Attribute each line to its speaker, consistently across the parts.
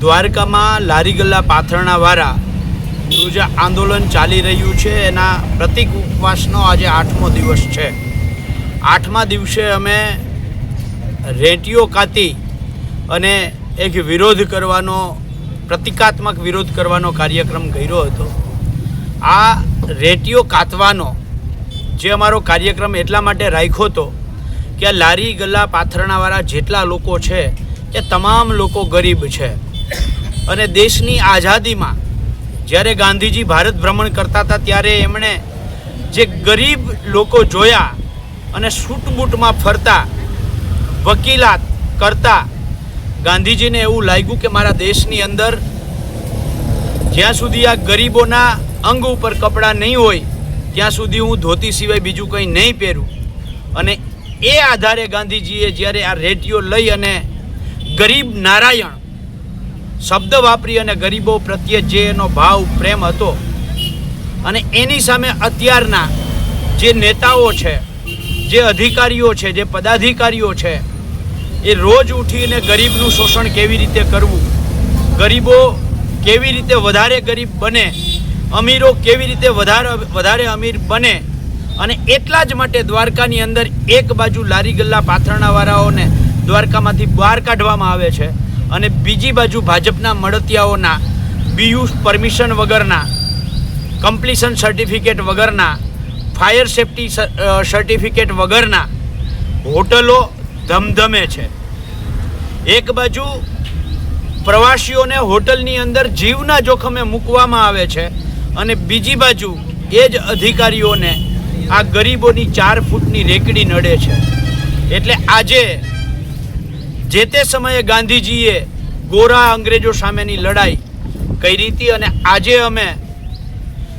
Speaker 1: દ્વારકામાં લારી ગલ્લા પાથરણાવાળા જે આંદોલન ચાલી રહ્યું છે. એના પ્રતિક ઉપવાસનો આજે આઠમો દિવસ છે. આઠમા દિવસે અમે રેટીઓ કાતી અને એક વિરોધ કરવાનો, પ્રતિકાત્મક વિરોધ કરવાનો કાર્યક્રમ કર્યો હતો. આ રેટીઓ કાતવાનો જે અમારો કાર્યક્રમ એટલા માટે રાખ્યો હતો કે લારી ગલ્લા પાથરણાવાળા જેટલા લોકો છે એ તમામ લોકો ગરીબ છે. અને દેશની આઝાદીમાં જ્યારે ગાંધીજી ભારત ભ્રમણ કરતા હતા ત્યારે એમણે જે ગરીબ લોકો જોયા અને સૂટબૂટમાં ફરતા, વકીલાત કરતા, ગાંધીજીને એવું લાગ્યું કે મારા દેશની અંદર જ્યાં સુધી આ ગરીબોના અંગ ઉપર કપડાં નહીં હોય, ત્યાં સુધી હું ધોતી સિવાય બીજું કંઈ નહીં પહેરું. અને એ આધારે ગાંધીજીએ જ્યારે આ રેડિયો લઈ અને ગરીબ નારાયણ શબ્દ વાપરી અને ગરીબો પ્રત્યે જે એનો ભાવ, પ્રેમ હતો અને એની સામે અત્યારના જે નેતાઓ છે, જે અધિકારીઓ છે, જે પદાધિકારીઓ છે, એ રોજ ઉઠીને ગરીબનું શોષણ કેવી રીતે કરવું, ગરીબો કેવી રીતે વધારે ગરીબ બને, અમીરો કેવી રીતે વધારે વધારે અમીર બને અને એટલા જ માટે દ્વારકાની અંદર એક બાજુ લારી ગલ્લા પાથરણાવાળાઓને દ્વારકામાંથી બહાર કાઢવામાં આવે છે અને બીજી બાજુ ભાજપના મળતિયાઓના, બીયુ પરમિશન વગરના કમ્પ્લીશન સર્ટિફિકેટ વગરના ફાયર સેફટી સર્ટિફિકેટ વગરના હોટલો ધમધમે છે. એક બાજુ પ્રવાસીઓને હોટલની અંદર જીવના જોખમે મૂકવામાં આવે છે અને બીજી બાજુ એ જ અધિકારીઓને આ ગરીબોની ચાર ફૂટની રેકડી નડે છે. એટલે આજે જે તે સમયે ગાંધીજીએ ગોરા અંગ્રેજો સામેની લડાઈ કરી હતી અને આજે અમે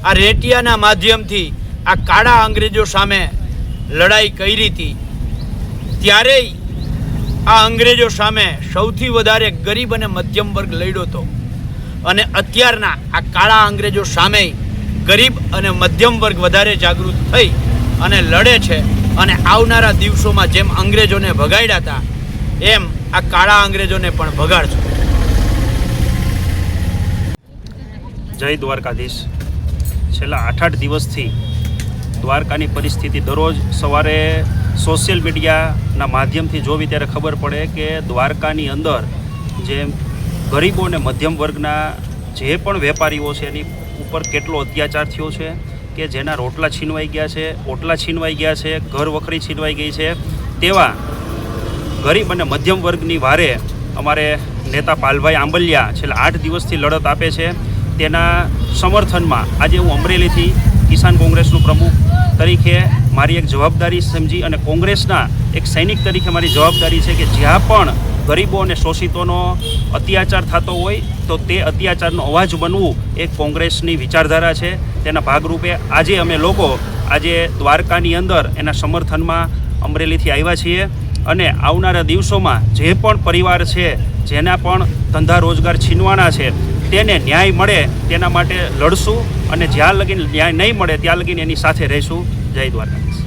Speaker 1: આ રેટિયાના માધ્યમથી આ કાળા અંગ્રેજો સામે લડાઈ કરી હતી. ત્યારે આ અંગ્રેજો સામે સૌથી વધારે ગરીબ અને મધ્યમ વર્ગ લડ્યો હતો. અને અત્યારના આ કાળા અંગ્રેજો સામે ગરીબ અને મધ્યમ વર્ગ વધારે જાગૃત થઈ અને લડે છે. અને આવનારા દિવસોમાં જેમ અંગ્રેજોને ભગાડ્યા હતા એમ આ કાળા અંગ્રેજોને પણ ભગાડશો
Speaker 2: જય દ્વારકાધીશ. છેલ્લા આઠ આઠ દિવસથી દ્વારકાની પરિસ્થિતિ દરરોજ સવારે સોશિયલ મીડિયાના માધ્યમથી જોવી ત્યારે ખબર પડે કે દ્વારકાની અંદર જે ગરીબો અને મધ્યમ વર્ગના જે પણ વેપારીઓ છે, એની ઉપર કેટલો અત્યાચાર થયો છે કે જેના રોટલા છીનવાઈ ગયા છે, ઓટલા છીનવાઈ ગયા છે, ઘર વખરી છીનવાઈ ગઈ છે, તેવા ગરીબ અને મધ્યમ વર્ગની વારે અમારે નેતા પાલભાઈ આંબલિયા છેલ્લા આઠ દિવસથી લડત આપે છે. તેના સમર્થનમાં આજે હું અમરેલીથી કિસાન કોંગ્રેસનું પ્રમુખ તરીકે મારી એક જવાબદારી સમજી અને કોંગ્રેસના એક સૈનિક તરીકે મારી જવાબદારી છે કે જ્યાં પણ ગરીબો અને શોષિતોનો અત્યાચાર થતો હોય તો તે અત્યાચારનો અવાજ બનવું એ કોંગ્રેસની વિચારધારા છે. તેના ભાગરૂપે આજે અમે લોકો આજે દ્વારકાની અંદર એના સમર્થનમાં અમરેલીથી આવ્યા છીએ. અને આવનારા દિવસોમાં જે પણ પરિવાર છે, જેના પણ ધંધા રોજગાર છીનવાના છે, તેને ન્યાય મળે તેના માટે લડશું અને જ્યાં લગીને ન્યાય નહીં મળે ત્યાં લગીને એની સાથે રહીશું. જય દ્વારકાધીશ.